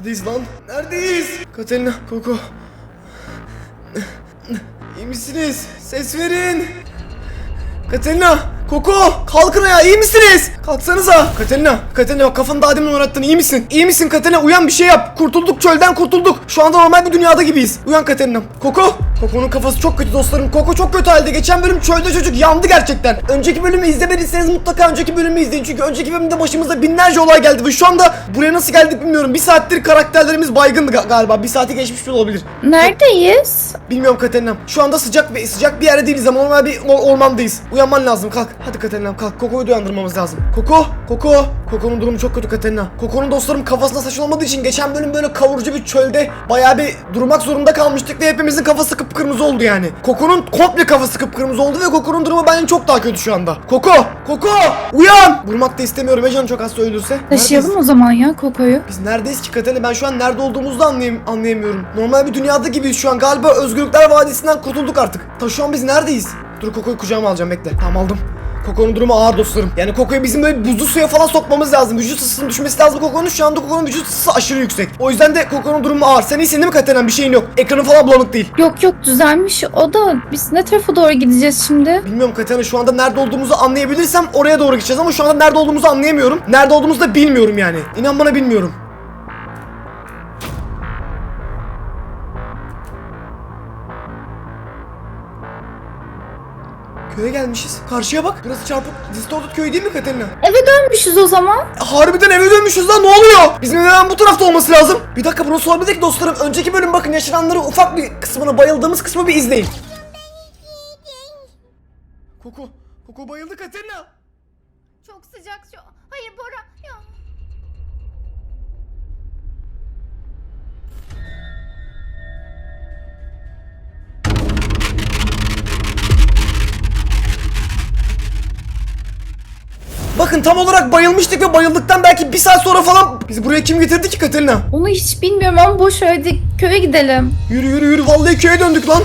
Neredeyiz lan? Neredeyiz? Katerina, Koko. İyi misiniz? Ses verin. Katerina, Koko, kalkın ayağa, iyi misiniz? Kalksanıza. Katerina, Katerina bak kafanı daha demin oynattın, iyi misin? İyi misin Katerina? Uyan bir şey yap. Kurtulduk, çölden kurtulduk. Şu anda normal bir dünyada gibiyiz. Uyan Katerina. Koko, Koko'nun kafası çok kötü dostlarım. Koko çok kötü halde. Geçen bölüm çölde çocuk yandı gerçekten. Önceki bölümü izlemediyseniz mutlaka önceki bölümü izleyin. Çünkü önceki bölümde başımıza binlerce olay geldi ve şu anda buraya nasıl geldik bilmiyorum. Bir saattir karakterlerimiz baygındı ga- galiba. Bir saati geçmiş bile olabilir. Neredeyiz? Bilmiyorum Katerinam. Şu anda sıcak bir sıcak bir yerde değiliz ama normal bir or- ormandayız. Uyanman lazım kalk. Hadi Katerinam kalk. Koko'yu da uyandırmamız lazım. Koko, Koko. Koko'nun durumu çok kötü Katerina. Koko'nun dostlarım kafasına saç olmadığı için geçen bölüm böyle kavurucu bir çölde bayağı bir durmak zorunda kalmıştık ve hepimizin kafası kıpkırmızı oldu yani. Koko'nun komple kafası kıpkırmızı oldu ve Koko'nun durumu bence çok daha kötü şu anda. Koko, Koko, uyan. Vurmak da istemiyorum. Ecan çok hasta ölürse. Taşıyalım o zaman ya Koko'yu. Biz neredeyiz ki Katerina? Ben şu an nerede olduğumuzu da anlayam anlayamıyorum. Normal bir dünyada gibiyiz şu an. Galiba Özgürlükler Vadisi'nden kurtulduk artık. Ta şu an biz neredeyiz? Dur Koko'yu kucağıma alacağım bekle. Tamam aldım. Koko'nun durumu ağır dostlarım. Yani Koko'yu bizim böyle buzlu suya falan sokmamız lazım. Vücut ısısının düşmesi lazım Koko'nun. Şu anda Koko'nun vücut ısısı aşırı yüksek. O yüzden de Koko'nun durumu ağır. Sen iyisin değil mi Katerina? Bir şeyin yok. Ekranın falan bulanık değil. Yok yok düzelmiş o da. Biz ne tarafa doğru gideceğiz şimdi? Bilmiyorum Katerina şu anda nerede olduğumuzu anlayabilirsem oraya doğru gideceğiz ama şu anda nerede olduğumuzu anlayamıyorum. Nerede olduğumuzu da bilmiyorum yani. İnan bana bilmiyorum. Köye gelmişiz. Karşıya bak. Burası çarpık Distorted köy değil mi Katerina? Eve dönmüşüz o zaman. Harbiden eve dönmüşüz lan ne oluyor? Bizim hemen bu tarafta olması lazım. Bir dakika bunu sormadık dostlarım. Önceki bölüm bakın yaşananları ufak bir kısmını bayıldığımız kısmı bir izleyin. Bakın tam olarak bayılmıştık ve bayıldıktan belki bir saat sonra falan bizi buraya kim getirdi ki Katerina? Onu hiç bilmiyorum ama boş hadi köye gidelim. Yürü yürü yürü vallahi köye döndük lan.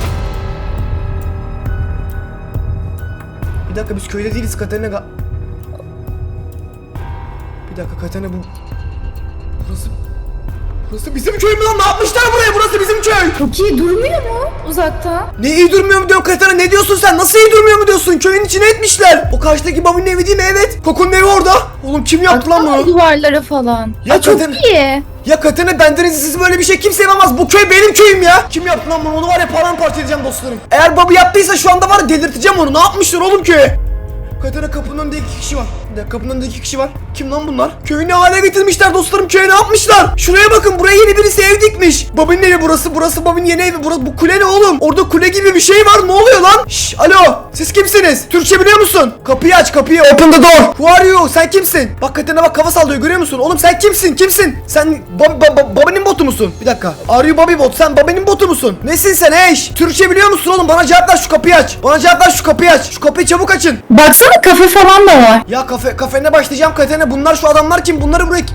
Bir dakika biz köyde değiliz Katerina. ga- Bir dakika Katerina bu... Burası... Bizim köy mü lan? Ne yapmışlar buraya? Burası bizim köy. Çok iyi durmuyor mu uzakta? Ne iyi durmuyor mu diyorsun Katerina? Ne diyorsun sen? Nasıl iyi durmuyor mu diyorsun? Köyün içine etmişler. O karşıdaki babinin evi değil mi? Evet. Kokunun evi orada. Oğlum kim yaptı lan Baksana bunu? duvarlara falan. Ya Ay, çok kadın- iyi. Ya Katerina benden izinsiz böyle bir şey kimse yapamaz. Bu köy benim köyüm ya. Kim yaptı lan bunu? Onu var ya paramparça edeceğim dostlarım. Eğer babu yaptıysa şu anda var ya delirteceğim onu. Ne yapmışlar oğlum köye? Katerina kapının önünde iki kişi var. Dakika kapının önünde iki kişi var. Kim lan bunlar? Köyü ne hale getirmişler dostlarım? Köye ne yapmışlar? Şuraya bakın buraya yeni birisi ev dikmiş. Babinin evi burası. Burası babinin yeni evi. Burası, bu kule ne oğlum? Orada kule gibi bir şey var. Ne oluyor lan? Şş, alo. Siz kimsiniz? Türkçe biliyor musun? Kapıyı aç kapıyı. Open the door. Who are you? Sen kimsin? Bak Katerina bak kafa sallıyor görüyor musun? Oğlum sen kimsin? Kimsin? Sen ba- ba- ba- babanın botu musun? Bir dakika. Are you Bobby bot? Sen babanın botu musun? Nesin sen şş? Türkçe biliyor musun oğlum? Bana cevap ver şu kapıyı aç. Bana cevap ver şu kapıyı aç. Şu kapıyı çabuk açın. Baksana kafe falan da var. Ya kafe kafene başlayacağım Katerina. Bunlar şu adamlar kim? Bunları buraya...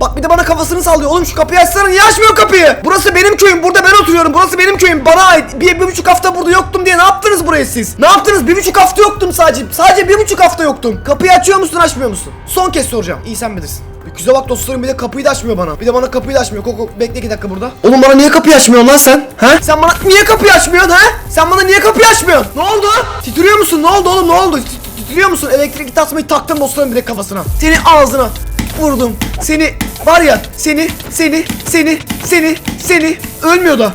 Bak bir de bana kafasını sallıyor. Oğlum şu kapıyı açsana. Niye açmıyor kapıyı? Burası benim köyüm. Burada ben oturuyorum. Burası benim köyüm. Bana ait. Bir, bir buçuk hafta burada yoktum diye ne yaptınız buraya siz? Ne yaptınız? Bir buçuk hafta yoktum sadece. Sadece bir buçuk hafta yoktum. Kapıyı açıyor musun açmıyor musun? Son kez soracağım. İyi sen bilirsin. Güzel bak dostlarım bir de kapıyı da açmıyor bana. Bir de bana kapıyı da açmıyor. Koko bekle iki dakika burada. Oğlum bana niye kapıyı açmıyorsun lan sen? He? Sen bana niye kapıyı açmıyorsun he? Sen bana niye kapıyı açmıyorsun? Ne oldu? Titriyor musun? Ne oldu oğlum? Ne oldu? Titriyor musun? Elektrik tasmayı taktım dostlarım direkt kafasına. Seni ağzına vurdum. Seni var ya seni seni seni seni seni ölmüyor da.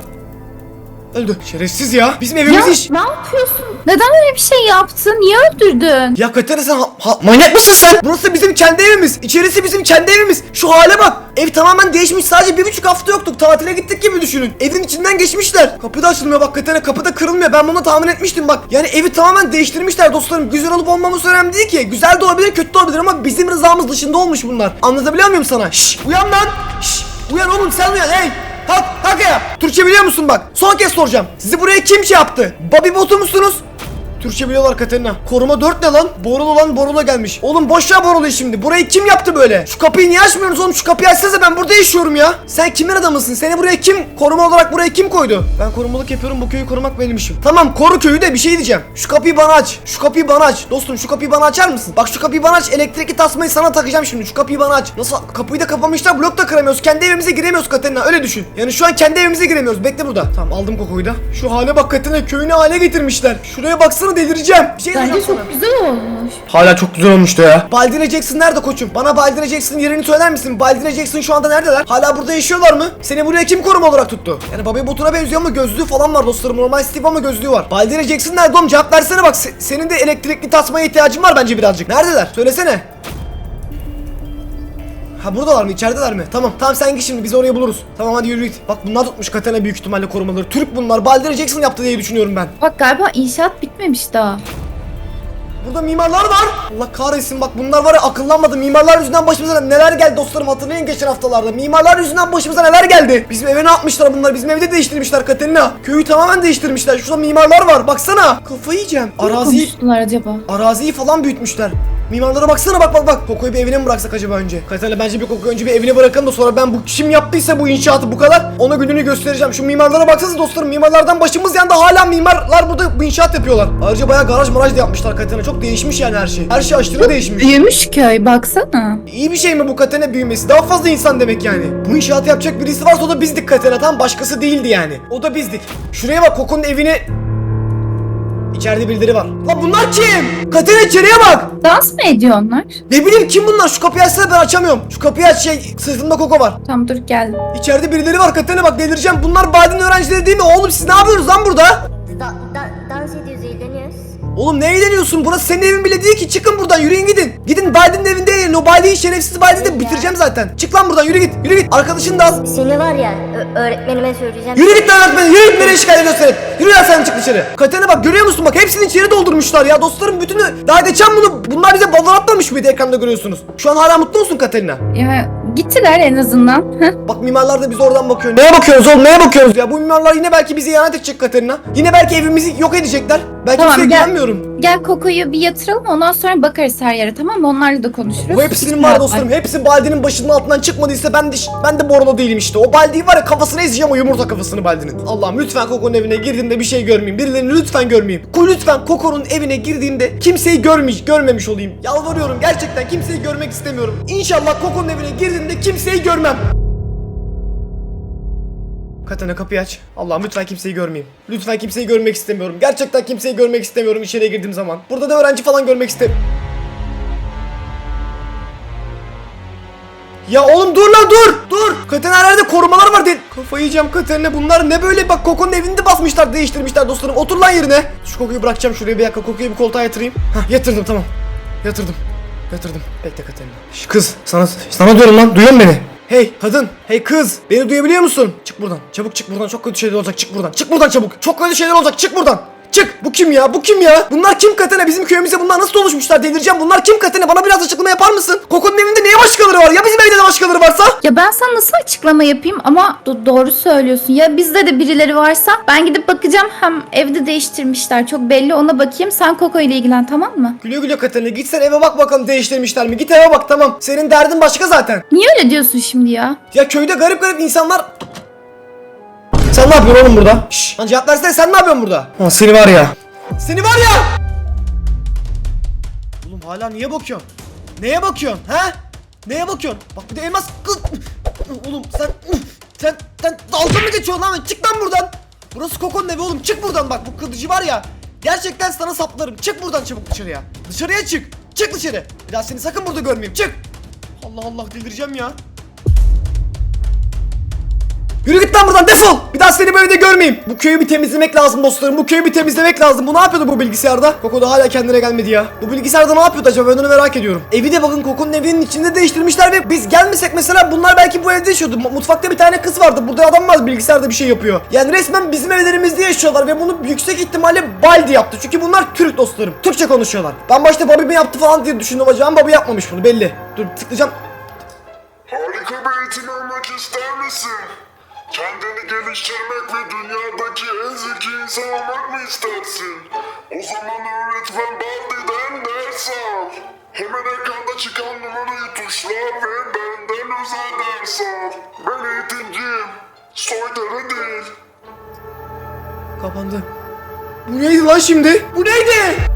Öldü. Şerefsiz ya. Bizim Ya evimiz iş. ne yapıyorsun? Neden öyle bir şey yaptın? Niye öldürdün? Ya Katerina sen ha- ha- manyak mısın sen? Burası bizim kendi evimiz. İçerisi bizim kendi evimiz. Şu hale bak. Ev tamamen değişmiş. Sadece bir buçuk hafta yoktuk. Tatile gittik gibi düşünün. Evin içinden geçmişler. Kapı da açılmıyor bak Katerina. Kapı da kırılmıyor. Ben bunu tahmin etmiştim bak. Yani evi tamamen değiştirmişler dostlarım. Güzel olup olmaması önemli değil ki. Güzel de olabilir kötü de olabilir ama bizim rızamız dışında olmuş bunlar. Anlatabiliyor muyum sana? Şşş uyan lan. Şşş uyan oğlum sen uyan hey. Kalk kalk ya. Türkçe biliyor musun bak? Son kez soracağım. Sizi buraya kim şey yaptı? Bobby botu musunuz? Türkçe biliyorlar Katerina. Koruma 4 ne lan? Borulu olan Borula gelmiş. Oğlum boş ver Borulu'yu şimdi. Burayı kim yaptı böyle? Şu kapıyı niye açmıyorsunuz oğlum? Şu kapıyı açsanıza ben burada yaşıyorum ya. Sen kimin adamısın? Seni buraya kim koruma olarak buraya kim koydu? Ben korumalık yapıyorum. Bu köyü korumak benim işim. Tamam koru köyü de bir şey diyeceğim. Şu kapıyı bana aç. Şu kapıyı bana aç. Dostum şu kapıyı bana açar mısın? Bak şu kapıyı bana aç. Elektrikli tasmayı sana takacağım şimdi. Şu kapıyı bana aç. Nasıl? Kapıyı da kapamışlar. Blok da kıramıyoruz. Kendi evimize giremiyoruz Katerina. Öyle düşün. Yani şu an kendi evimize giremiyoruz. Bekle burada. Tamam aldım kokoyu da. Şu hale bak Katerina. Köyünü hale getirmişler. Şuraya baksana delireceğim. Bir şey Bence diyeceğim sana. çok güzel olmuş. Hala çok güzel olmuştu ya. Baldine Jackson nerede koçum? Bana Baldine Jackson'ın yerini söyler misin? Baldine Jackson şu anda neredeler? Hala burada yaşıyorlar mı? Seni buraya kim koruma olarak tuttu? Yani Bobby Butuna benziyor ama gözlüğü falan var dostlarım. Normal Steve ama gözlüğü var. Baldine Jackson nerede oğlum? Cevap versene bak. Se- senin de elektrikli tasmaya ihtiyacın var bence birazcık. Neredeler? Söylesene. Ha buradalar mı? İçerideler mi? Tamam. Tamam sen git şimdi biz orayı buluruz. Tamam hadi yürü git. Bak bunlar tutmuş Katana büyük ihtimalle korumaları. Türk bunlar. Baldine Jackson yaptı diye düşünüyorum ben. Bak galiba inşaat bitmemiş daha. Burada mimarlar var. Allah kahretsin bak bunlar var ya akıllanmadı. Mimarlar yüzünden başımıza neler geldi dostlarım hatırlayın geçen haftalarda. Mimarlar yüzünden başımıza neler geldi. Bizim eve ne yapmışlar bunlar? Bizim evde değiştirmişler Katerina. Köyü tamamen değiştirmişler. Şurada mimarlar var. Baksana. Kafayı yiyeceğim. Ne Araziyi konuştular acaba? Araziyi falan büyütmüşler. Mimarlara baksana bak bak bak. Koko'yu bir evine mi bıraksak acaba önce? Katerina bence bir Koko'yu önce bir evine bırakalım da sonra ben bu kim yaptıysa bu inşaatı bu kadar ona gününü göstereceğim. Şu mimarlara baksanıza dostlarım. Mimarlardan başımız yandı. Hala mimarlar burada bu inşaat yapıyorlar. Ayrıca bayağı garaj maraj da yapmışlar Katerina. Çok değişmiş yani her şey. Her şey aşırı değişmiş. Büyümüş köy baksana. İyi bir şey mi bu Katerina büyümesi? Daha fazla insan demek yani. Bu inşaatı yapacak birisi varsa o da bizdik Katerina. Tam başkası değildi yani. O da bizdik. Şuraya bak Koko'nun evine... İçeride birileri var. Lan bunlar kim? Katerina içeriye bak. Dans mı ediyor onlar? Ne bileyim kim bunlar? Şu kapıyı açsana ben açamıyorum. Şu kapıyı aç şey sırtımda Koko var. Tamam dur geldim. İçeride birileri var Katerina bak delireceğim. Bunlar Biden öğrencileri değil mi? Oğlum siz ne yapıyorsunuz lan burada? Da, da, dans. Oğlum ne eğleniyorsun? Burası senin evin bile değil ki. Çıkın buradan yürüyün gidin. Gidin Biden'ın evinde eğlenin. O Biden'in şerefsiz Biden'i de bitireceğim zaten. Çık lan buradan yürü git. Yürü git. Arkadaşın da az. Seni var ya, ö- öğretmenime söyleyeceğim. Yürü git lan öğretmen. Yürü git nereye şikayet ediyorsun sen? Yürü lan sen çık dışarı. Katerina bak görüyor musun? Bak hepsini içeri doldurmuşlar ya. Dostlarım bütünü. Daha geçen bunu bunlar bize balon atmamış mıydı ekranda görüyorsunuz. Şu an hala mutlu musun Katerina? Ya gittiler en azından. Bak mimarlar da biz oradan bakıyor. Neye bakıyoruz oğlum? Neye bakıyoruz ya? Bu mimarlar yine belki bizi ihanet edecek Katerina. Yine belki evimizi yok edecekler. Ben Tamam, kimseye gel. güvenmiyorum. Gel Koko'yu bir yatıralım ondan sonra bakarız her yere tamam mı? Onlarla da konuşuruz. Bu hepsinin var dostlarım. Hepsi Baldi'nin başının altından çıkmadıysa ben de ben de Borolo değilim işte. O Baldi'yi var ya kafasına ezeceğim o yumurta kafasını Baldi'nin. Allah'ım lütfen Koko'nun evine girdiğimde bir şey görmeyeyim. Birilerini lütfen görmeyeyim. Lütfen Koko'nun evine girdiğimde kimseyi görmeyecek, görmemiş olayım. Yalvarıyorum gerçekten kimseyi görmek istemiyorum. İnşallah Koko'nun evine girdiğimde kimseyi görmem. Katana kapıyı aç. Allah'ım lütfen kimseyi görmeyeyim. Lütfen kimseyi görmek istemiyorum. Gerçekten kimseyi görmek istemiyorum içeriye girdiğim zaman. Burada da öğrenci falan görmek istemiyorum. Ya oğlum dur lan dur dur. Katerina her yerde korumalar var değil. Kafayı yiyeceğim Katerina bunlar ne böyle bak Koko'nun evini de basmışlar değiştirmişler dostlarım. Otur lan yerine. Şu Koko'yu bırakacağım şuraya bir dakika Koko'yu bir koltuğa yatırayım. Hah yatırdım tamam. Yatırdım. Yatırdım. Bekle Katerina. Şş, kız sana sana diyorum lan duyuyor musun beni? Hey kadın, hey kız, beni duyabiliyor musun? Çık buradan, çabuk çık buradan, çok kötü şeyler olacak, çık buradan, çık buradan çabuk, çok kötü şeyler olacak, çık buradan. Çık! Bu kim ya? Bu kim ya? Bunlar kim Katene? Bizim köyümüze bunlar nasıl doluşmuşlar? Delireceğim. Bunlar kim Katene? Bana biraz açıklama yapar mısın? Koko'nun evinde niye başkaları var? Ya bizim evde de başkaları varsa? Ya ben sana nasıl açıklama yapayım ama do- doğru söylüyorsun. Ya bizde de birileri varsa ben gidip bakacağım. Hem evde değiştirmişler çok belli ona bakayım. Sen Koko ile ilgilen tamam mı? Güle güle Katene. Git sen eve bak bakalım değiştirmişler mi? Git eve bak tamam. Senin derdin başka zaten. Niye öyle diyorsun şimdi ya? Ya köyde garip garip insanlar... Sen ne yapıyorsun oğlum burada? Şşş. Lan cevap versene sen ne yapıyorsun burada? Ha, seni var ya. Seni var ya. Oğlum hala niye bakıyorsun? Neye bakıyorsun? He? Neye bakıyorsun? Bak bir de elmas... Oğlum sen... Sen, sen dalga mı geçiyorsun lan? Çık lan buradan. Burası Koko'nun evi oğlum. Çık buradan bak. Bu kılıcı var ya. Gerçekten sana saplarım. Çık buradan çabuk dışarıya. Dışarıya çık. Çık dışarı. Bir daha seni sakın burada görmeyeyim. Çık. Allah Allah delireceğim ya. Yürü git lan buradan defol. Bir daha seni böyle de görmeyeyim. Bu köyü bir temizlemek lazım dostlarım. Bu köyü bir temizlemek lazım. Bu ne yapıyordu bu bilgisayarda? Koko da hala kendine gelmedi ya. Bu bilgisayarda ne yapıyordu acaba? Ben onu merak ediyorum. Evi de bakın Koko'nun evinin içinde değiştirmişler ve biz gelmesek mesela bunlar belki bu evde yaşıyordu. Mu- Mutfakta bir tane kız vardı. Burada adam var bilgisayarda bir şey yapıyor. Yani resmen bizim evlerimizde yaşıyorlar ve bunu yüksek ihtimalle Baldi yaptı. Çünkü bunlar Türk dostlarım. Türkçe konuşuyorlar. Ben başta Bobby mi yaptı falan diye düşündüm acaba Bobby yapmamış bunu belli. Dur tıklayacağım. Harika bir eğitim almak ister misin? Kendini geliştirmek ve dünyadaki en zeki insan olmak mı istersin? O zaman öğretmen Baldi'den ders al. Hemen ekranda çıkan numarayı tuşla ve benden özel ders al. Ben eğitimciyim. Soytarı değil. Kapandı. Bu neydi lan şimdi? Bu neydi?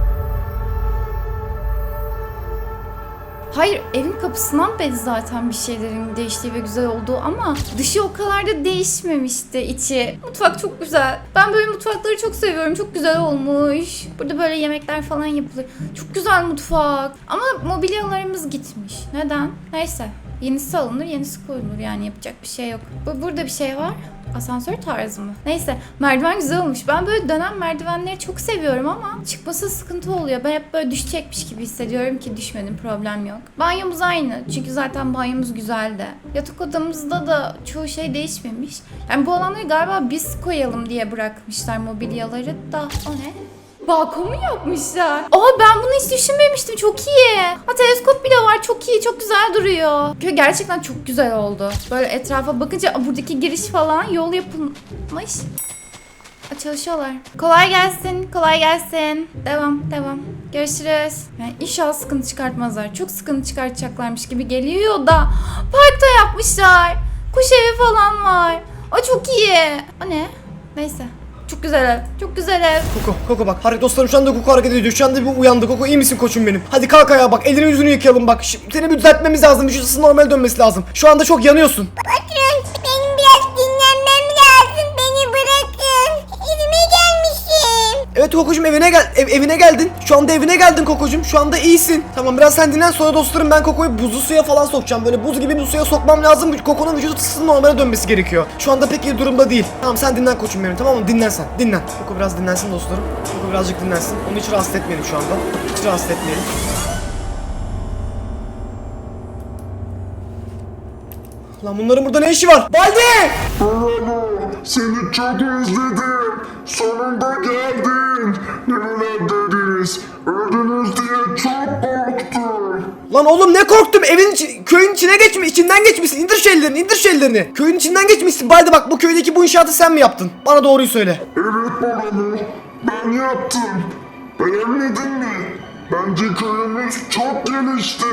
Hayır evin kapısından belli zaten bir şeylerin değiştiği ve güzel olduğu ama dışı o kadar da değişmemişti içi. Mutfak çok güzel. Ben böyle mutfakları çok seviyorum. Çok güzel olmuş. Burada böyle yemekler falan yapılır. Çok güzel mutfak. Ama mobilyalarımız gitmiş. Neden? Neyse. Yenisi alınır, yenisi koyulur. Yani yapacak bir şey yok. Bu burada bir şey var. Asansör tarzı mı? Neyse merdiven güzel olmuş. Ben böyle dönen merdivenleri çok seviyorum ama çıkması sıkıntı oluyor. Ben hep böyle düşecekmiş gibi hissediyorum ki düşmedim problem yok. Banyomuz aynı çünkü zaten banyomuz güzeldi. Yatak odamızda da çoğu şey değişmemiş. Yani bu alanları galiba biz koyalım diye bırakmışlar mobilyaları da o ne? Balkon yapmışlar? Aa ben bunu hiç düşünmemiştim. Çok iyi. Ha teleskop bile var. Çok iyi. Çok güzel duruyor. Gerçekten çok güzel oldu. Böyle etrafa bakınca buradaki giriş falan yol yapılmış. Çalışıyorlar. Kolay gelsin. Kolay gelsin. Devam. Devam. Görüşürüz. Yani inşallah sıkıntı çıkartmazlar. Çok sıkıntı çıkartacaklarmış gibi geliyor da. Parkta yapmışlar. Kuş evi falan var. Aa çok iyi. O ne? Neyse. Çok güzel ev. Çok güzel ev. Koko, Koko bak. Hareket dostlarım şu anda Koko hareket ediyor. Şu anda bir uyandı. Koko iyi misin koçum benim? Hadi kalk ayağa bak. Elini yüzünü yıkayalım bak. Şimdi seni bir düzeltmemiz lazım. Vücut normal dönmesi lazım. Şu anda çok yanıyorsun. Patron benim Evet Kokocuğum evine gel ev- evine geldin. Şu anda evine geldin Kokocuğum. Şu anda iyisin. Tamam biraz sen dinlen sonra dostlarım ben Koko'yu buzlu suya falan sokacağım. Böyle buz gibi bir suya sokmam lazım. Koko'nun vücut ısısının normale dönmesi gerekiyor. Şu anda pek iyi durumda değil. Tamam sen dinlen koçum benim tamam mı? Dinlen sen. Dinlen. Koko biraz dinlensin dostlarım. Koko birazcık dinlensin. Onu hiç rahatsız etmeyelim şu anda. Hiç rahatsız etmeyelim. Lan bunların burada ne işi var? Baldi! Bravo, seni çok özledim. Sonunda geldin. Nerelerdeydiniz? Öldünüz diye çok korktum. Lan oğlum ne korktum evin içi, köyün içine geçmiş içinden geçmişsin indir şu ellerini indir şu ellerini Köyün içinden geçmişsin Baldi bak bu köydeki bu inşaatı sen mi yaptın Bana doğruyu söyle Evet babamı, ben yaptım. Beğenmedin mi? Bence köyümüz çok gelişti.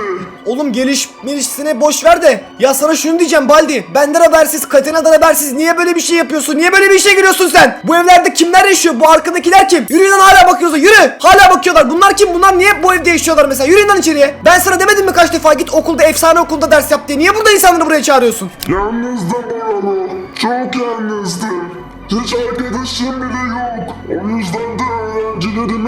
Oğlum geliş gelişsine boş ver de. Ya sana şunu diyeceğim Baldi. Benden habersiz Katena'dan habersiz niye böyle bir şey yapıyorsun? Niye böyle bir işe giriyorsun sen? Bu evlerde kimler yaşıyor? Bu arkadakiler kim? Yürüyün lan hala bakıyoruz yürü. Hala bakıyorlar. Bunlar kim? Bunlar niye bu evde yaşıyorlar mesela? Yürüyün lan içeriye. Ben sana demedim mi kaç defa git okulda efsane okulda ders yap diye? Niye burada insanları buraya çağırıyorsun? Yalnızdım Boralo, çok yalnızdım. Hiç arkadaşım bile yok. O yüzden de veriyordum.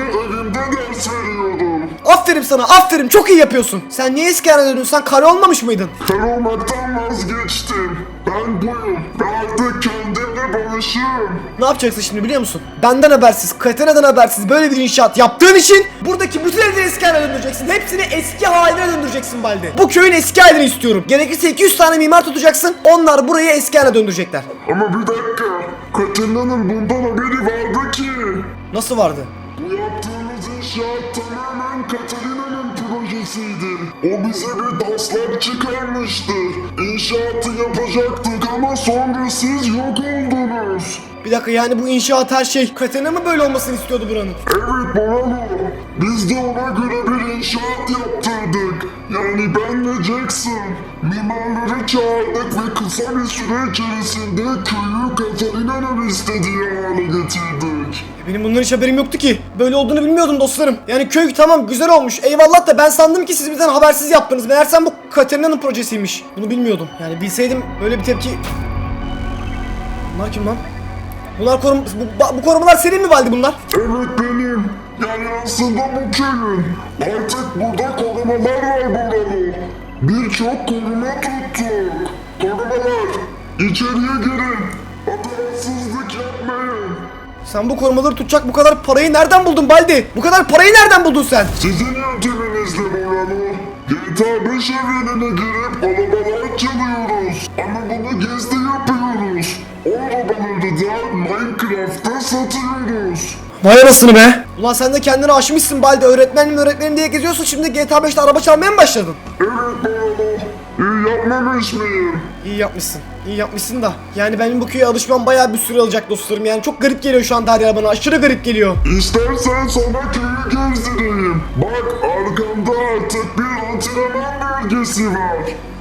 Aferin sana aferin çok iyi yapıyorsun Sen niye eski haline döndün sen kare olmamış mıydın Kar olmaktan vazgeçtim. Ben buyum ve artık kendimle barışığım. Ne yapacaksın şimdi biliyor musun? Benden habersiz, Katena'dan habersiz böyle bir inşaat yaptığın için buradaki bütün evleri eski haline döndüreceksin. Hepsini eski haline döndüreceksin Baldi. Bu köyün eski halini istiyorum. Gerekirse 200 tane mimar tutacaksın. Onlar burayı eski haline döndürecekler. Ama bir dakika, Katina'nın bundan haberi vardı ki. Nasıl vardı? Bu yaptığımız inşaat tamamen Katarina'nın projesiydi. O bize bir taslak çıkarmıştı. İnşaatı yapacaktık ama sonra siz yok oldunuz. Bir dakika yani bu inşaat her şey Katena mı böyle olmasını istiyordu buranın? Evet Boralo, biz de ona göre bir inşaat yaptırdık. Yani ben ve Jackson. Mimarları çağırdık ve kısa bir süre içerisinde köyü Katarina'nın istediği hale getirdik. Benim bundan hiç haberim yoktu ki. Böyle olduğunu bilmiyordum dostlarım. Yani köy tamam güzel olmuş. Eyvallah da ben sandım ki siz bizden habersiz yaptınız. Meğersem bu Katerina'nın projesiymiş. Bunu bilmiyordum. Yani bilseydim böyle bir tepki... Bunlar kim lan? Bunlar korum... Bu, bu korumalar senin mi Valdi bunlar? Evet benim. Yani aslında bu köyün. Artık burada korumalar var Boralo. Birçok koruma tuttuk. Korumalar, içeriye girin. Hatırasızlık yapmayın. Sen bu korumaları tutacak bu kadar parayı nereden buldun Baldi? Bu kadar parayı nereden buldun sen? Sizin yönteminizle Boralo. GTA 5 evrenine girip arabalar çalıyoruz. Ama bunu gizli yapıyoruz. O arabaları da Minecraft'ta satıyoruz. Vay anasını be. Ulan sen de kendini aşmışsın Baldi. Öğretmenim öğretmenim diye geziyorsun. Şimdi GTA 5'te araba çalmaya mı başladın? Evet. İyi yapmamış mıyım? İyi yapmışsın. İyi yapmışsın da. Yani benim bu köye alışmam bayağı bir süre alacak dostlarım. Yani çok garip geliyor şu anda her yer bana. Aşırı garip geliyor. İstersen sana köyü gezdireyim. Bak arkamda artık bir antrenman bölgesi var.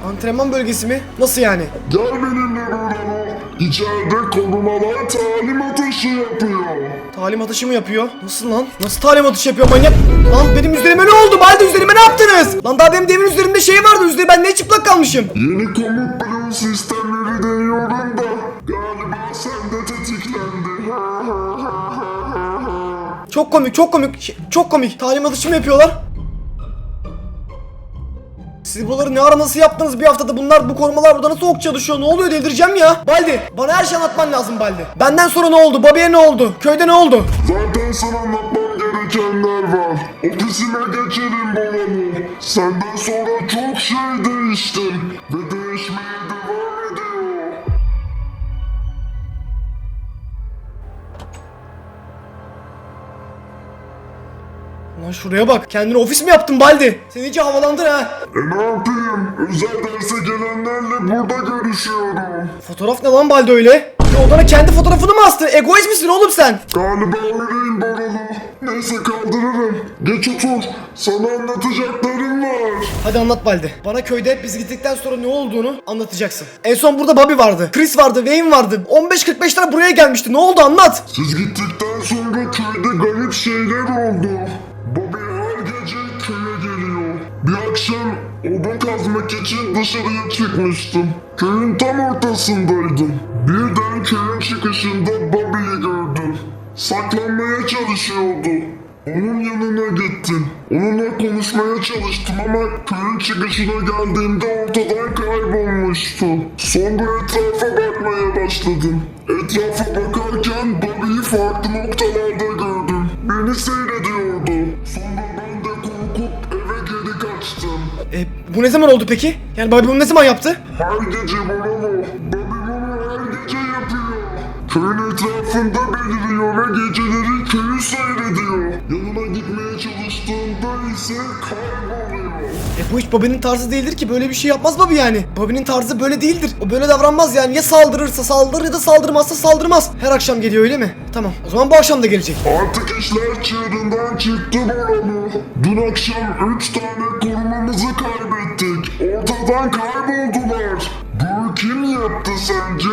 Antrenman bölgesi mi? Nasıl yani? Gel benimle Bruno. İçeride korumalar talim ateşi yapıyor. Talim atışı mı yapıyor? Nasıl lan? Nasıl talim atışı yapıyor manyak? Lan benim üzerime ne oldu? Baldi üzerime ne yaptınız? Lan daha benim demin üzerimde şey vardı. Üzerinde ben ne çıplak kalmışım? Yeni komut bloğu sistemleri deniyorum da galiba sende tetiklendi. Çok komik, çok komik, çok komik. Talim atışı mı yapıyorlar? Siz buraları ne ara nasıl yaptınız bir haftada? Bunlar bu korumalar burada nasıl ok çalışıyor ne oluyor? Delireceğim ya. Baldi bana her şey anlatman lazım Baldi. Benden sonra ne oldu? Bobby'e ne oldu? Köyde ne oldu? Zaten sana anlatmam gerekenler var. Ofisime geçelim Boralo. Senden sonra çok şey değiştim. Ve Lan şuraya bak kendine ofis mi yaptın Baldi Sen iyice havalandın ha E ne yapayım? Özel derse gelenlerle burada görüşüyorum. Fotoğraf ne lan Baldi öyle Ya odana kendi fotoğrafını mı astın egoist misin oğlum sen Galiba öyleyim Boralo. Neyse kaldırırım. Geç otur. Sana anlatacaklarım var. Hadi anlat Baldi Bana köyde biz gittikten sonra ne olduğunu anlatacaksın En son burada Bobby vardı Chris vardı Wayne vardı 15-45 tane buraya gelmişti ne oldu anlat Siz gittikten sonra köyde garip şeyler oldu. Akşam odun kazmak için dışarıya çıkmıştım. Köyün tam ortasındaydım. Birden köyün çıkışında Bobby'yi gördüm. Saklanmaya çalışıyordu. Onun yanına gittim. Onunla konuşmaya çalıştım ama köyün çıkışına geldiğimde ortadan kaybolmuştu. Sonra etrafa bakmaya başladım. Etrafa bakarken Bobby'yi farklı noktalarda gördüm. Beni seyrediyordu. E, bu ne zaman oldu peki? Yani Bobby bunu ne zaman yaptı? Her gece Boralo. Bobby bunu her gece yapıyor. Köyün etrafında beliriyor ve geceleri köyü seyrediyor. Yanına gitmeye çalıştığımda ise kayboluyor. E bu hiç Bobby'nin tarzı değildir ki böyle bir şey yapmaz Bobby yani. Bobby'nin tarzı böyle değildir. O böyle davranmaz yani ya saldırırsa saldırır ya da saldırmazsa saldırmaz. Her akşam geliyor öyle mi? Tamam o zaman bu akşam da gelecek. Artık işler çığırından çıktı Boralo. Dün akşam üç tane korumamızı kaybettik. Ortadan kayboldular. Bunu kim yaptı sence?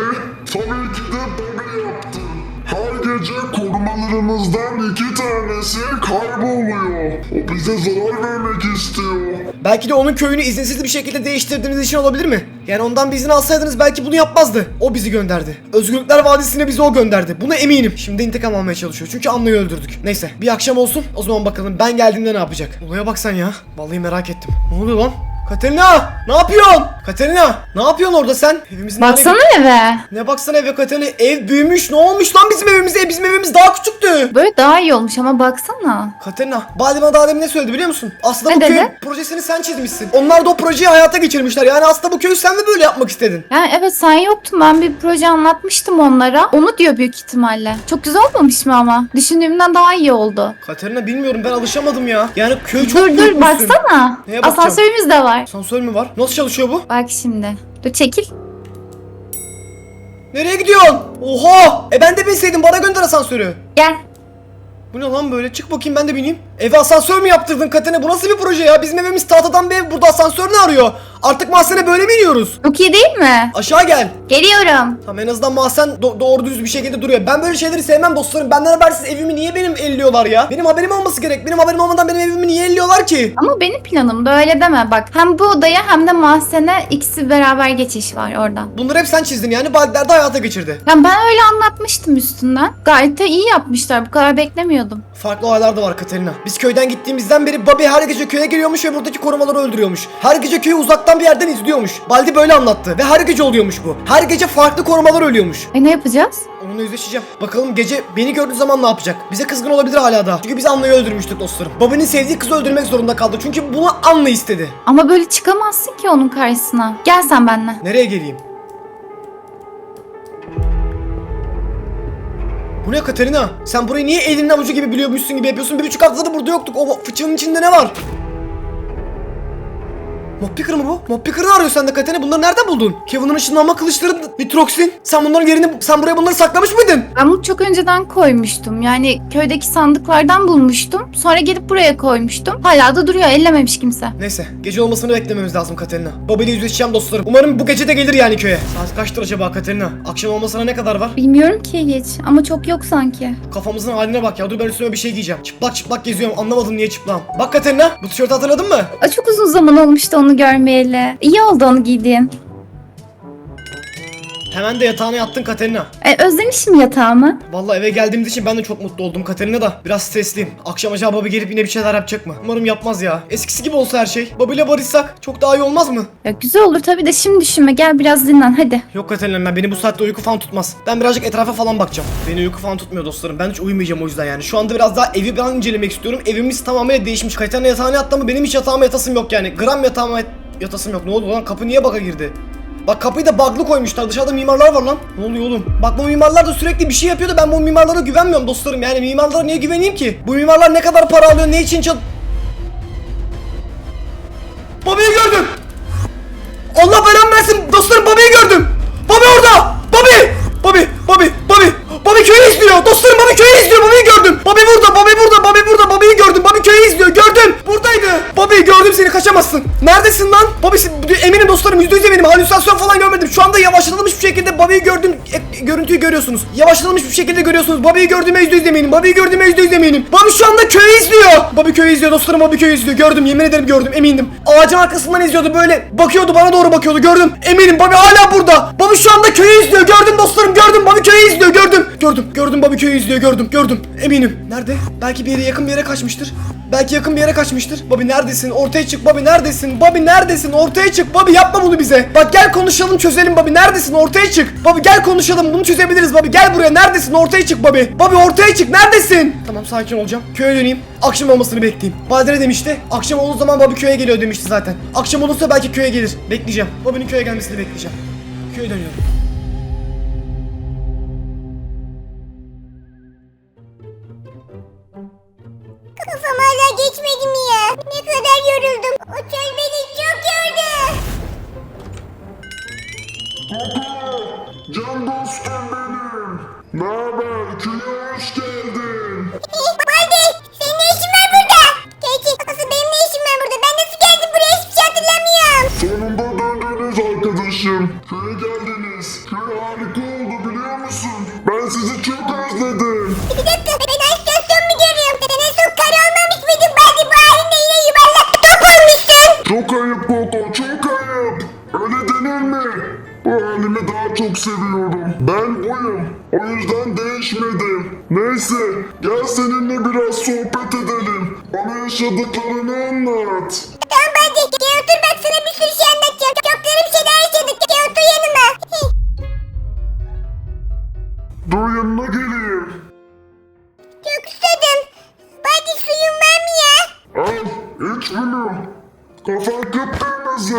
Tabii ki de Bobby yaptı. Her gece korumalarımızdan iki tanesi kayboluyor. O bize zarar vermek istiyor. Belki de onun köyünü izinsiz bir şekilde değiştirdiğiniz için olabilir mi? Yani ondan bir izin alsaydınız belki bunu yapmazdı. O bizi gönderdi. Özgürlükler Vadisi'ne bizi o gönderdi. Buna eminim. Şimdi intikam almaya çalışıyor. Çünkü Anlı'yı öldürdük. Neyse bir akşam olsun. O zaman bakalım ben geldiğimde ne yapacak? Olaya bak sen ya. Vallahi merak ettim. Ne oluyor lan? Katerina! Ne yapıyorsun? Katerina! Ne yapıyorsun orada sen? Evimizin Baksana eve. Ne baksana eve Katerina ev büyümüş ne olmuş lan bizim evimize bizim evimiz daha küçüktü. Böyle daha iyi olmuş ama baksana. Katerina Bade bana daha demin ne söyledi biliyor musun? Aslında Ne bu köyün dedi? projesini sen çizmişsin. Onlar da o projeyi hayata geçirmişler yani aslında bu köyü sen de böyle yapmak istedin. Yani evet sen yoktun ben bir proje anlatmıştım onlara. Onu diyor büyük ihtimalle. Çok güzel olmamış mı ama? Düşündüğümden daha iyi oldu. Katerina bilmiyorum ben alışamadım ya. Yani köy çok dur dur büyütmüşsün. baksana. Neye bakacağım? Asansörümüz de var. Asansör mü var? Nasıl çalışıyor bu? Bak şimdi. Dur çekil. Nereye gidiyorsun? Oha! E ben de binseydim bana gönder asansörü. Gel. Bu ne lan böyle? Çık bakayım ben de bineyim. Eve asansör mü yaptırdın Katerina? Bu nasıl bir proje ya? Bizim evimiz tahtadan bir ev. Burada asansör ne arıyor? Artık mahzene böyle mi iniyoruz? Çok iyi değil mi? Aşağı gel. Geliyorum. Tamam en azından mahzen do- doğru düz bir şekilde duruyor. Ben böyle şeyleri sevmem dostlarım. Benden habersiz evimi niye benim elliyorlar ya? Benim haberim olması gerek. Benim haberim olmadan benim evimi niye elliyorlar ki? Ama benim planımda öyle deme bak. Hem bu odaya hem de mahzene ikisi beraber geçiş var oradan. Bunları hep sen çizdin yani. Balder de hayata geçirdi. Yani ben öyle anlatmıştım üstünden. Gayet de iyi yapmışlar. Bu kadar beklemiyordum. Farklı olaylar da var Katerina. Biz köyden gittiğimizden beri Bobby her gece köye geliyormuş ve buradaki korumaları öldürüyormuş. Her gece köyü uzaktan bir yerden izliyormuş. Baldi böyle anlattı ve her gece oluyormuş bu. Her gece farklı korumalar ölüyormuş. E ne yapacağız? Onunla yüzleşeceğim. Bakalım gece beni gördüğü zaman ne yapacak? Bize kızgın olabilir hala da. Çünkü biz Anla'yı öldürmüştük dostlarım. Bobby'nin sevdiği kızı öldürmek zorunda kaldı. Çünkü bunu Anla istedi. Ama böyle çıkamazsın ki onun karşısına. Gel sen benimle. Nereye geleyim? Bu ne Katerina? Sen burayı niye elinin avucu gibi biliyormuşsun gibi yapıyorsun? Bir buçuk haftada burada yoktuk. O fıçının içinde ne var? Mob Picker mı bu? Mob Picker'ı arıyor sen de Katerina. Bunları nereden buldun? Kevin'in ışınlanma kılıçları, nitroksin. Sen bunların yerini, sen buraya bunları saklamış mıydın? Ben bunu çok önceden koymuştum. Yani köydeki sandıklardan bulmuştum. Sonra gelip buraya koymuştum. Hala da duruyor. Ellememiş kimse. Neyse, gece olmasını beklememiz lazım Katerina. Baba ile yüzleşeceğim dostlarım. Umarım bu gece de gelir yani köye. Saat kaçtır acaba Katerina? Akşam olmasına ne kadar var? Bilmiyorum ki hiç. Ama çok yok sanki. Kafamızın haline bak ya. Dur ben üstüme bir şey giyeceğim. Çıplak çıplak geziyorum. Anlamadım niye çıplağım. Bak Katerina, bu tişörtü hatırladın mı? Aa, çok uzun zaman olmuştu onu görmeyeli. İyi oldu onu giydiğin. Hemen de yatağına yattın Katerina. E, özlemişim yatağımı. Vallahi eve geldiğimiz için ben de çok mutlu oldum Katerina da. Biraz stresliyim. Akşam acaba Bobby gelip yine bir şeyler yapacak mı? Umarım yapmaz ya. Eskisi gibi olsa her şey. Bobby ile barışsak çok daha iyi olmaz mı? Ya, güzel olur tabii de şimdi düşünme. Gel biraz dinlen hadi. Yok Katerina ben beni bu saatte uyku falan tutmaz. Ben birazcık etrafa falan bakacağım. Beni uyku falan tutmuyor dostlarım. Ben hiç uyumayacağım o yüzden yani. Şu anda biraz daha evi ben incelemek istiyorum. Evimiz tamamen değişmiş. Katerina yatağına yattı mı benim hiç yatağıma yatasım yok yani. Gram yatağıma yat- yatasım yok. Ne oldu lan? Kapı niye baka girdi? Bak kapıyı da bug'lı koymuşlar. Dışarıda mimarlar var lan. Ne oluyor oğlum? Bak bu mimarlar da sürekli bir şey yapıyor da ben bu mimarlara güvenmiyorum dostlarım. Yani mimarlara niye güveneyim ki? Bu mimarlar ne kadar para alıyor? Ne için çal... Bobby'yi gördüm. Allah belamı versin dostlarım Bobby'yi gördüm. Bobby orada. Bobby. Bobby. Bobby. Bobby. Bobby köyü izliyor. Dostlarım Bobby köyü izliyor. Bobby'yi gördüm. Bobby burada. Bobby burada. Bobby burada. Bobby'yi gördüm. Bobby köyü izliyor. Gördüm. Buradaydı. Bobby gördüm seni kaçamazsın. Neredesin lan? Bobby eminim dostlarım yüzde yüz eminim. Halüsinasyon falan görmedim. Şu anda yavaşlatılmış bir şekilde Bobby'yi gördüm. E, görüntüyü görüyorsunuz. Yavaşlatılmış bir şekilde görüyorsunuz. Bobby'yi gördüğüme yüzde yüz eminim. Bobby'yi gördüğüme yüzde yüz eminim. Bobby şu anda köyü izliyor. Bobby köyü izliyor dostlarım. Bobby köyü izliyor. Gördüm. Yemin ederim gördüm. Emindim. Ağacın arkasından izliyordu böyle. Bakıyordu bana doğru bakıyordu. Gördüm. Eminim Bobby hala burada. Bobby şu anda köyü izliyor. Gördüm dostlarım. Gördüm. Bobby köyü izliyor. Gördüm. Gördüm. Gördüm Bobby köyü izliyor. Gördüm. Gördüm. Eminim. Nerede? Belki bir yere yakın bir yere kaçmıştır. Belki yakın bir yere kaçmıştır. Bobby neredesin? Ortaya çık Bobby neredesin? Bobby neredesin? Ortaya çık. Bobby yapma bunu bize. Bak gel konuşalım çözelim Bobby. Neredesin? Ortaya çık. Bobby gel konuşalım. Bunu çözebiliriz Bobby. Gel buraya. Neredesin? Ortaya çık Bobby. Bobby ortaya çık. Neredesin? Tamam sakin olacağım. Köye döneyim. Akşam olmasını bekleyeyim. Badire demişti. Akşam olduğu zaman Bobby köye geliyor demişti zaten. Akşam olursa belki köye gelir. Bekleyeceğim. Bobby'nin köye gelmesini bekleyeceğim. Köye dönüyorum. Kafam hala geçmedi mi ya? Ne kadar yoruldum. O çöl beni çok yordu. Can dostum benim. Ne haber? Köye O yüzden değişmedim. Neyse, gel seninle biraz sohbet edelim. Bana yaşadıklarını anlat. Tamam Baldi gel otur bak sana bir sürü şey anlatacağım. Çok garip şeyler yaşadık. Gel otur yanıma. Dur yanına geleyim. Çok susadım. Baldi suyun var mı ya? Al, iç bunu. Kafan kıpkırmızı.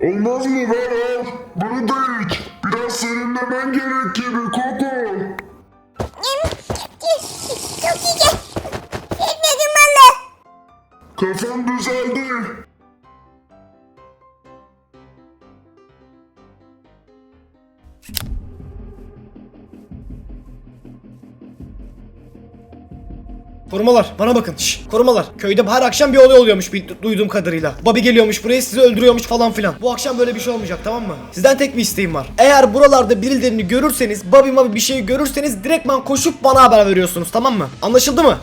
Olmaz mı ver al. Bunu da iç. Biraz serinlemen gerek gibi Koko. Korumalar bana bakın. Şş, korumalar. Köyde her akşam bir olay oluyormuş bir du- duyduğum kadarıyla. Bobby geliyormuş buraya sizi öldürüyormuş falan filan. Bu akşam böyle bir şey olmayacak tamam mı? Sizden tek bir isteğim var. Eğer buralarda birilerini görürseniz, Bobby Bobby bir şey görürseniz direktman koşup bana haber veriyorsunuz tamam mı? Anlaşıldı mı?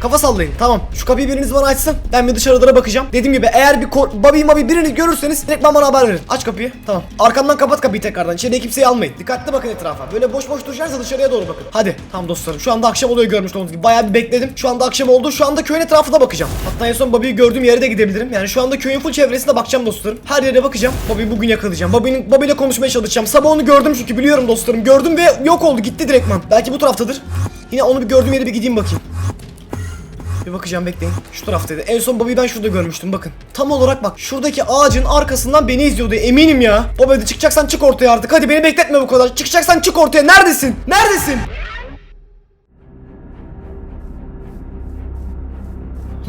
Kafa sallayın. Tamam. Şu kapıyı biriniz bana açsın. Ben bir dışarılara bakacağım. Dediğim gibi eğer bir Bobby Bobby birini görürseniz direkt bana haber verin. Aç kapıyı. Tamam. Arkamdan kapat kapıyı tekrardan. İçeriye kimseyi almayın. Dikkatli bakın etrafa. Böyle boş boş duracağınızsa dışarıya doğru bakın. Hadi. Tamam dostlarım. Şu anda akşam oluyor görmüş olduğunuz gibi. Bayağı bir bekledim. Şu anda akşam oldu. Şu anda köyün etrafına bakacağım. Hatta en son Bobby'yi gördüğüm yere de gidebilirim. Yani şu anda köyün full çevresine bakacağım dostlarım. Her yere bakacağım. Bobby'yi bugün yakalayacağım. Bobby'nin Bobby ile konuşmaya çalışacağım. Sabah onu gördüm çünkü biliyorum dostlarım. Gördüm ve yok oldu. Gitti direktman. Belki bu taraftadır. Yine onu bir gördüğüm yere bir gideyim bakayım. Bir bakacağım bekleyin. Şu taraftaydı. En son Bobby'yi ben şurada görmüştüm bakın. Tam olarak bak şuradaki ağacın arkasından beni izliyordu eminim ya. Bobby çıkacaksan çık ortaya artık. Hadi beni bekletme bu kadar. Çıkacaksan çık ortaya. Neredesin? Neredesin?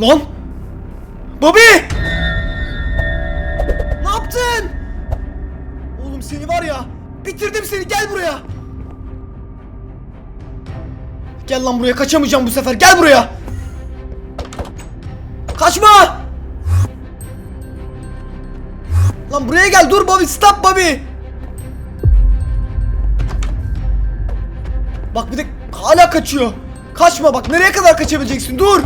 Lan! Bobby! Ne yaptın? Oğlum seni var ya. Bitirdim seni gel buraya. Gel lan buraya kaçamayacağım bu sefer gel buraya. Kaçma! Lan buraya gel dur Bobby stop Bobby. Bak bir de hala kaçıyor. Kaçma bak nereye kadar kaçabileceksin dur.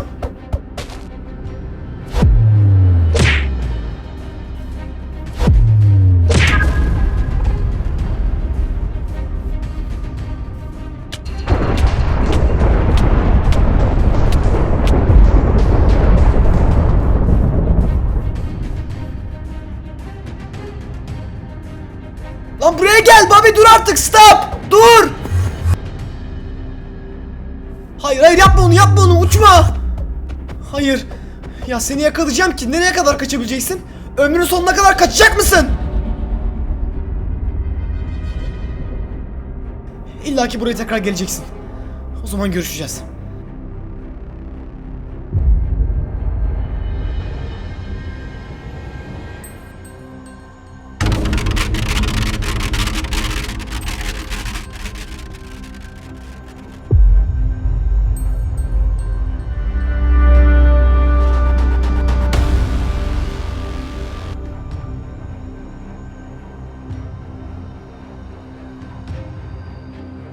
Lan buraya gel Bobby dur artık stop. Dur. Hayır hayır yapma onu yapma onu uçma. Hayır. Ya seni yakalayacağım ki nereye kadar kaçabileceksin? Ömrünün sonuna kadar kaçacak mısın? İlla ki buraya tekrar geleceksin. O zaman görüşeceğiz.